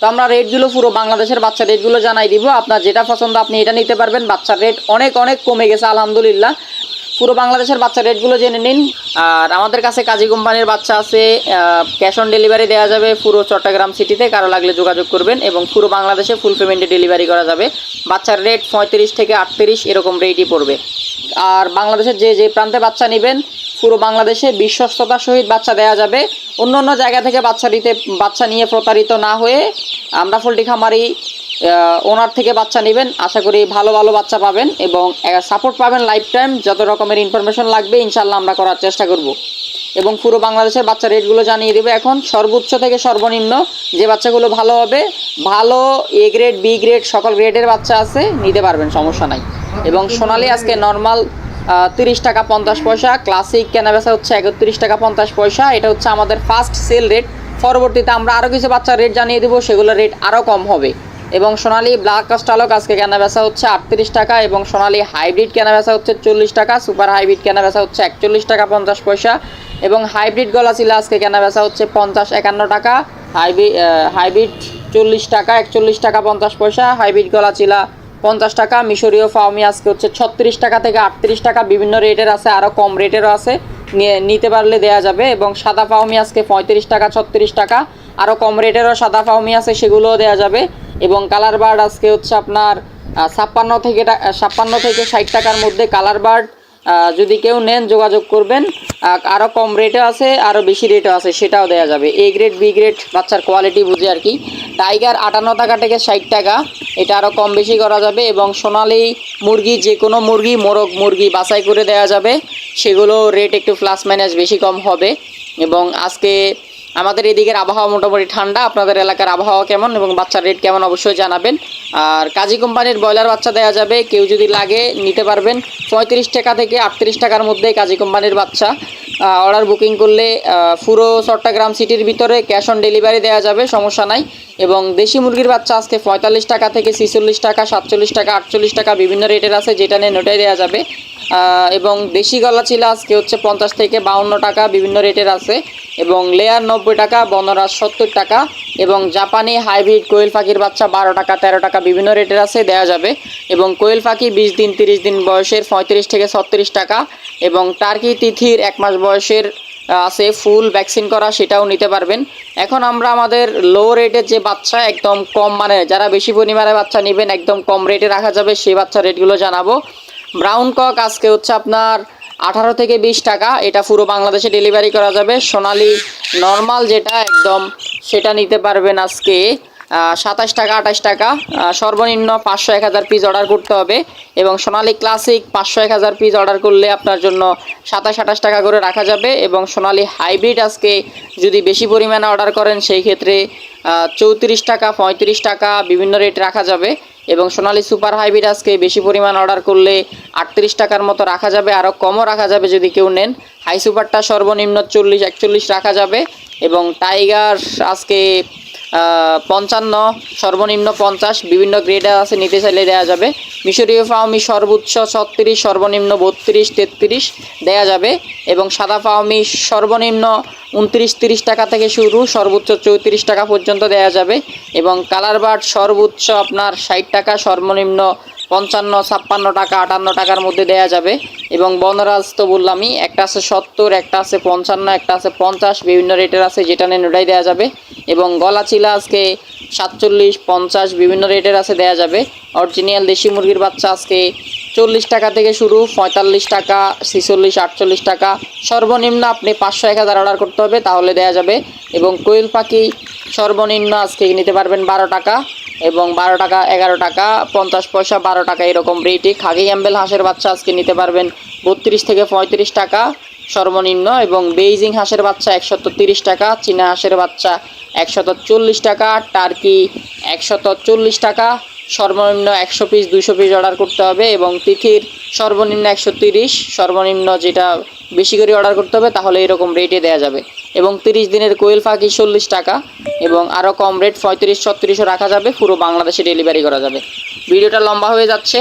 তো আমরা রেটগুলো পুরো বাংলাদেশের বাচ্চা রেটগুলো জানাই দিব। আপনার যেটা পছন্দ আপনি এটা নিতে পারবেন। বাচ্চার রেট অনেক অনেক কমে গেছে, আলহামদুলিল্লাহ। পুরো বাংলাদেশের বাচ্চা রেটগুলো জেনে নিন। আর আমাদের কাছে কাজী কোম্পানির বাচ্চা আছে ক্যাশ অন ডেলিভারি দেওয়া যাবে পুরো চট্টগ্রাম সিটিতে কারও লাগলে যোগাযোগ করবেন এবং পুরো বাংলাদেশে ফুল পেমেন্টে ডেলিভারি করা যাবে। বাচ্চার রেট পঁয়ত্রিশ থেকে আটত্রিশ এরকম রেটই পড়বে। আর বাংলাদেশের যে যে প্রান্তে বাচ্চা নেবেন, পুরো বাংলাদেশে বিশ্বস্ততার সহিত বাচ্চা দেওয়া যাবে। অন্য অন্য জায়গা থেকে বাচ্চা দিতে বাচ্চা নিয়ে প্রতারিত না হয়ে আমরা পোলট্রি খামারি ওনার থেকে বাচ্চা নেবেন। আশা করি ভালো ভালো বাচ্চা পাবেন এবং সাপোর্ট পাবেন লাইফ টাইম যত রকমের ইনফরমেশন লাগবে ইনশাল্লাহ আমরা করার চেষ্টা করব। এবং পুরো বাংলাদেশের বাচ্চা রেটগুলো জানিয়ে দেবে এখন। সর্বোচ্চ থেকে সর্বনিম্ন যে বাচ্চাগুলো ভালো হবে, ভালো এ গ্রেড বি গ্রেড সকল গ্রেডের বাচ্চা আছে, নিতে পারবেন, সমস্যা নাই। এবং সোনালি আজকে নর্মাল তিরিশ টাকা পঞ্চাশ পয়সা। ক্লাসিক কেনাবেচা হচ্ছে একত্রিশ টাকা পঞ্চাশ পয়সা। এটা হচ্ছে আমাদের ফার্স্ট সেল রেট পরবর্তীতে আমরা আরও কিছু বাচ্চার রেট জানিয়ে দেবো, সেগুলোর রেট আরও কম হবে। এবং সোনালি ব্ল্যাক কাস্টালক আজকে কেনাবেচা হচ্ছে আটত্রিশ টাকা এবং সোনালি হাইব্রিড কেনাবেচা হচ্ছে চল্লিশ টাকা সুপার হাইব্রিড কেনাবেচা হচ্ছে একচল্লিশ টাকা পঞ্চাশ পয়সা এবং হাইব্রিড গলা ছিল আজকে কেনাবেচা হচ্ছে পঞ্চাশ একান্ন টাকা হাইব্রিড হাইব্রিড চল্লিশ টাকা, একচল্লিশ টাকা পঞ্চাশ পয়সা হাইব্রিড গলা চিলা পঞ্চাশ টাকা, মিশরীয় ফাউমি আজকে হচ্ছে ছত্রিশ টাকা থেকে আটত্রিশ টাকা, বিভিন্ন রেটের আছে আরও কম রেটেরও আছে। নিতে পারলে দেয়া যাবে এবং সাদা ফাউমি আজকে পঁয়ত্রিশ টাকা, ছত্রিশ টাকা আরও কম রেটেরও সাদা ফাউমি আছে, সেগুলোও দেয়া যাবে। এবং কালার বার্ড আজকে হচ্ছে আপনার ছাপ্পান্ন থেকে ছাপ্পান্ন থেকে ষাট টাকার মধ্যে কালার বার্ড যদি কেউ নেন, যোগাযোগ করবেন। আরও কম রেটও আছে আরও বেশি রেটও আছে, সেটাও দেওয়া যাবে। এ গ্রেড বি গ্রেড বাচ্চার কোয়ালিটি বুঝে আর কি। টাইগার আটান্ন টাকা থেকে ষাট টাকা, এটা আরও কম বেশি করা যাবে এবং সোনালি মুরগি যে কোনো মুরগি, মোরগ মুরগি বাছাই করে দেওয়া যাবে। সেগুলো রেট একটু প্লাস মাইনাস বেশি কম হবে এবং আজকে আমাদের এদিকের আবহাওয়া মোটামুটি ঠান্ডা, আপনাদের এলাকার আবহাওয়া কেমন এবং বাচ্চার রেট কেমন অবশ্যই জানাবেন। আর কাজী কোম্পানির ব্রয়লার বাচ্চা দেওয়া যাবে, কেউ যদি লাগে নিতে পারবেন। পঁয়ত্রিশ টাকা থেকে আটত্রিশ টাকার মধ্যে কাজী কোম্পানির বাচ্চা। অর্ডার বুকিং করলে পুরো চট্টগ্রাম সিটির ভিতরে ক্যাশ অন ডেলিভারি দেওয়া যাবে, সমস্যা নাই। এবং দেশি মুরগির বাচ্চা আজকে পঁয়তাল্লিশ টাকা থেকে ছিচল্লিশ টাকা, সাতচল্লিশ টাকা, আটচল্লিশ টাকা বিভিন্ন রেটের আছে, যেটা নিয়ে ওটাই দেওয়া যাবে। এবং দেশি গলা ছিল আজকে হচ্ছে পঞ্চাশ থেকে বাউন্ন টাকা বিভিন্ন রেটের আছে। এবং লেয়ার নব্বই টাকা, বনরাজ সত্তর টাকা এবং জাপানি হাইব্রিড কোয়েল পাখির বাচ্চা বারো টাকা, তেরো টাকা বিভিন্ন রেটের আছে দেওয়া যাবে। এবং কোয়েল পাখি বিশ দিন, তিরিশ দিন বয়সের পঁয়ত্রিশ থেকে ছত্রিশ টাকা এবং টার্কি তিথির এক মাস বয়সের আছে, ফুল ভ্যাকসিন করা, সেটাও নিতে পারবেন। এখন আমরা আমাদের লো রেটের যে বাচ্চা, একদম কম মানে যারা বেশি পরিমাণে বাচ্চা নেবেন, একদম কম রেটে রাখা যাবে, সেই বাচ্চা রেটগুলো জানাব। ব্রাউন কক আজকে হচ্ছে আপনার আঠারো থেকে বিশ টাকা। এটা পুরো বাংলাদেশে ডেলিভারি করা যাবে। সোনালি নর্মাল যেটা একদম, সেটা নিতে পারবেন আজকে সাতাশ টাকা, আঠাশ টাকা। সর্বনিম্ন পাঁচশো, এক হাজার পিস অর্ডার করতে হবে। এবং সোনালি ক্লাসিক পাঁচশো, এক হাজার পিস অর্ডার করলে আপনার জন্য সাতাশ, আঠাশ টাকা করে রাখা যাবে। এবং সোনালি হাইব্রিড আজকে যদি বেশি পরিমাণে অর্ডার করেন, সেই ক্ষেত্রে চৌত্রিশ টাকা, পঁয়ত্রিশ টাকা বিভিন্ন রেট রাখা যাবে। এবং সোনালি সুপার হাইব্রিড আজকে বেশি পরিমাণ অর্ডার করলে আটত্রিশ টাকার মতো রাখা যাবে, আরও কমও রাখা যাবে যদি কেউ নেন। হাই সুপারটা সর্বনিম্ন চল্লিশ, একচল্লিশ রাখা যাবে এবং টাইগার আজকে পঞ্চান্ন, সর্বনিম্ন পঞ্চাশ, বিভিন্ন গ্রেডার আছে, নিতে চাইলে দেওয়া যাবে। মিশরীয় ফাউমি সর্বোচ্চ ছত্রিশ, সর্বনিম্ন বত্রিশ, তেত্রিশ দেওয়া যাবে। এবং সাদা ফাউমি সর্বনিম্ন উনত্রিশ, তিরিশ টাকা থেকে শুরু, সর্বোচ্চ চৌত্রিশ টাকা পর্যন্ত দেওয়া যাবে। এবং কালার বার্ড সর্বোচ্চ আপনার ষাট টাকা, সর্বনিম্ন পঞ্চান্ন, ছাপ্পান্ন টাকা, আটান্ন টাকার মধ্যে দেয়া যাবে। এবং বনরাজ তো বললামই, একটা আছে সত্তর, একটা আছে পঞ্চান্ন, একটা আছে পঞ্চাশ, বিভিন্ন রেটের আছে, যেটা নেন ওটাই দেওয়া যাবে। এবং গলা চিলা আজকে সাতচল্লিশ, পঞ্চাশ, বিভিন্ন রেটের আছে, দেয়া যাবে। অরিজিনাল দেশি মুরগির বাচ্চা আজকে চল্লিশ টাকা থেকে শুরু, পঁয়তাল্লিশ টাকা, ছিচল্লিশ, আটচল্লিশ টাকা। সর্বনিম্ন আপনি পাঁচশো, এক হাজার অর্ডার করতে হবে, তাহলে দেয়া যাবে। এবং কোয়েল পাখি সর্বনিম্ন আজকে নিতে পারবেন বারো টাকা। এবং বারো টাকা, এগারো টাকা, পঞ্চাশ পয়সা, বারো টাকা এরকম রেটে খাগি অ্যাম্বেল হাঁসের বাচ্চা আজকে নিতে পারবেন বত্রিশ থেকে পঁয়ত্রিশ টাকা সর্বনিম্ন এবং বেইজিং হাঁসের বাচ্চা একশত তিরিশ টাকা, চীনা হাঁসের বাচ্চা একশত চল্লিশ টাকা টার্কি একশত চল্লিশ টাকা, সর্বনিম্ন একশো পিস দুশো পিস অর্ডার করতে হবে এবং তিথির সর্বনিম্ন একশো তিরিশ, সর্বনিম্ন যেটা বেশি করে অর্ডার করতে হবে তাহলে এরকম রেটে দেওয়া যাবে। এবং তিরিশ দিনের কোয়েল ফাঁকি চল্লিশ টাকা এবং আরও কম রেট পঁয়ত্রিশ ছত্রিশও রাখা যাবে, পুরো বাংলাদেশে ডেলিভারি করা যাবে। ভিডিওটা লম্বা হয়ে যাচ্ছে।